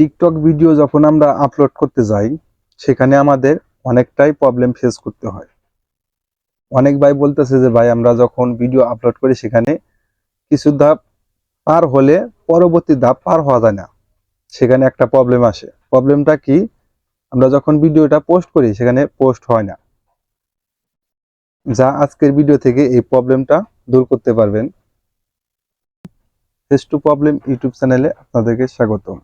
TikTok video যখন আমরা upload করতে যাই, সেখানে আমাদের অনেকটাই প্রবলেম ফেস করতে হয়। অনেক ভাই বলতেছে যে, ভাই, আমরা যখন ভিডিও আপলোড করি, সেখানে কিছু ধাপ পার হলে পরবর্তী ধাপ পার হওয়া যায় না। সেখানে একটা প্রবলেম আসে। প্রবলেমটা কি? আমরা যখন ভিডিওটা পোস্ট করি, সেখানে পোস্ট হয় না। যা আজকের ভিডিও থেকে এই প্রবলেমটা দূর করতে পারবেন। ফেস টু প্রবলেম ইউটিউব চ্যানেলে আপনাদেরকে স্বাগতম।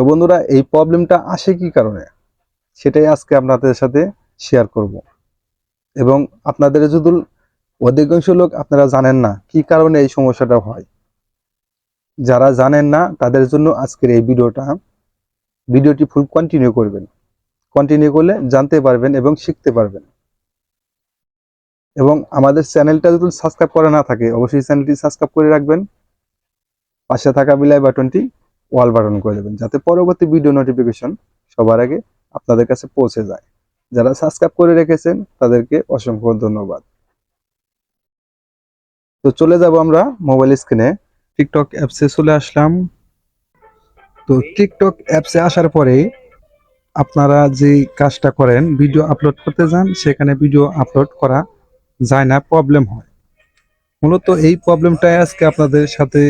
তো বন্ধুরা, এই প্রবলেমটা আসে কি কারণে? সেটাই আজকে আপনাদের সাথে শেয়ার করব। এবং আপনাদের যদি অধিকাংশ লোক আপনারা জানেন না কি কারণে এই সমস্যাটা হয়। যারা জানেন না, তাদের জন্য আজকের এই ভিডিওটা, ভিডিওটি ফুল কন্টিনিউ করবেন। কন্টিনিউ করলে জানতে পারবেন এবং শিখতে পারবেন। এবং আমাদের চ্যানেলটা যদি সাবস্ক্রাইব করা না থাকে, অবশ্যই চ্যানেলটি সাবস্ক্রাইব করে রাখবেন। পাশে থাকা বিলাই বাটনটি ওয়াল বাটন করে দেবেন, যাতে পরবর্তী ভিডিও নোটিফিকেশন সবার আগে আপনাদের কাছে পৌঁছে যায়। যারা সাবস্ক্রাইব করে রেখেছেন, তাদেরকে অসংখ্য ধন্যবাদ। তো চলে যাব আমরা মোবাইল স্ক্রিনে টিকটক অ্যাপসে চলে আসলাম। তো টিকটক অ্যাপসে আসার পরে আপনারা যে কাজটা করেন ভিডিও আপলোড করতে যান, সেখানে ভিডিও আপলোড করা যায় না প্রবলেম হয়। মূলত এই প্রবলেমটাই আজকে আপনাদের সাথে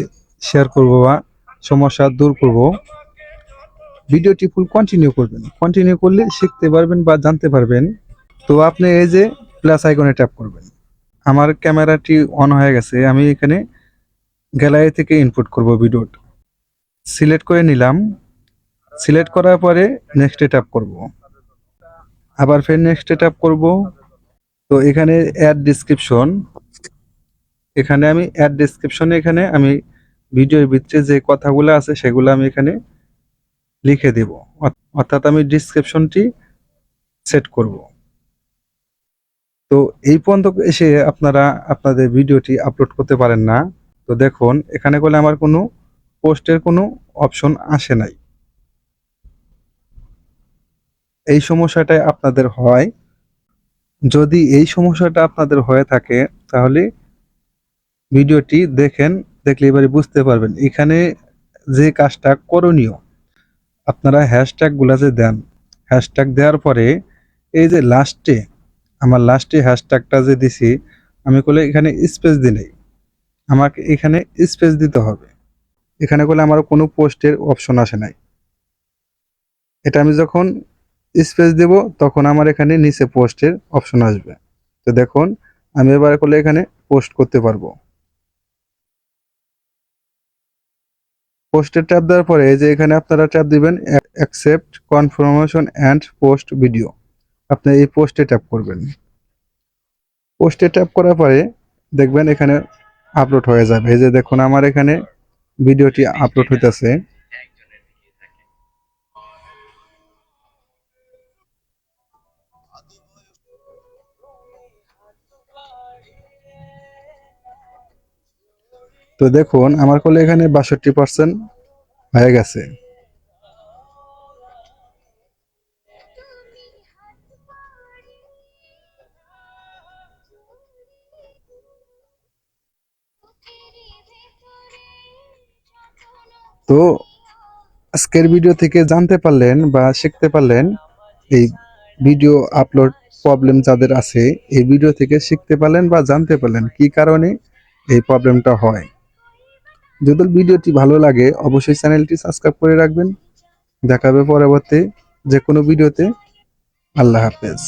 শেয়ার করব বা সমস্যা দূর করব। ভিডিওটি ফুল কন্টিনিউ করবেন। কন্টিনিউ করলে শিখতে পারবেন বা জানতে পারবেন। তো আপনি এই যে প্লাস আইকনে ট্যাপ করবেন। আমার ক্যামেরাটি অন হয়ে গেছে। আমি এখানে গ্যালারি থেকে ইনপুট করব ভিডিওটা সিলেক্ট করে নিলাম। সিলেক্ট করার পরে নেক্সটে ট্যাপ করব। আবার ফের নেক্সটে ট্যাপ করব। তো এখানে অ্যাড ডিসক্রিপশন এখানে আমি অ্যাড ডিসক্রিপশনে এখানে আমি ভিডিওর ভিতরে যে কথাগুলো আছে সেগুলো আমি এখানে লিখে দেব। অর্থাৎ আমি ডিসক্রিপশনটি সেট করব। তো এই পর্যন্ত এসে আপনারা আপনাদের ভিডিওটি আপলোড করতে পারেন না। তো দেখুন, এখানে করলে আমার কোনো পোস্টের কোনো অপশন আসে নাই। এই সমস্যাটাই আপনাদের হয়। যদি এই সমস্যাটা আপনাদের হয়ে থাকে, তাহলে ভিডিওটি দেখেন দেখলে এবারে বুঝতে পারবেন। এখানে যে কাজটা করণীয়, আপনারা হ্যাশট্যাগগুলা যে দেন। হ্যাশট্যাগ দেওয়ার পরে এই যে লাস্টে আমার লাস্টে হ্যাশট্যাগটা যে দিছি, আমি করলে এখানে স্পেস দিই নাই। আমাকে এখানে স্পেস দিতে হবে। এখানে করলে আমার কোনো পোস্টের অপশন আসে নাই। এটা আমি যখন স্পেস দেব, তখন আমার এখানে নিচে পোস্টের অপশন আসবে। তো দেখুন, আমি এবার করলে এখানে পোস্ট করতে পারব। পোস্টের ট্যাপ দেওয়ার পরে এই যে এখানে আপনারা ট্যাপ দিবেন accept confirmation and post video আপনি এই পোস্টে ট্যাপ করবেন। পোস্টে ট্যাপ করার পরে দেখবেন এখানে আপলোড হয়ে যাবে। এই যে দেখুন, আমার এখানে ভিডিওটি আপলোড হইতেছে। তো দেখুন, আমার কোলে এখানে বাষট্টি পার্সেন্ট হয়ে গেছে। তো আজকের ভিডিও থেকে জানতে পারলেন বা শিখতে পারলেন এই ভিডিও আপলোড প্রবলেম যাদের আছে, এই ভিডিও থেকে শিখতে পারলেন বা জানতে পারলেন কি কারণে এই প্রবলেমটা হয়। যদি ভিডিওটি ভালো লাগে, অবশ্যই চ্যানেলটি সাবস্ক্রাইব করে রাখবেন। দেখাবে পরবর্তী যে কোনো ভিডিওতে। আল্লাহ হাফেজ।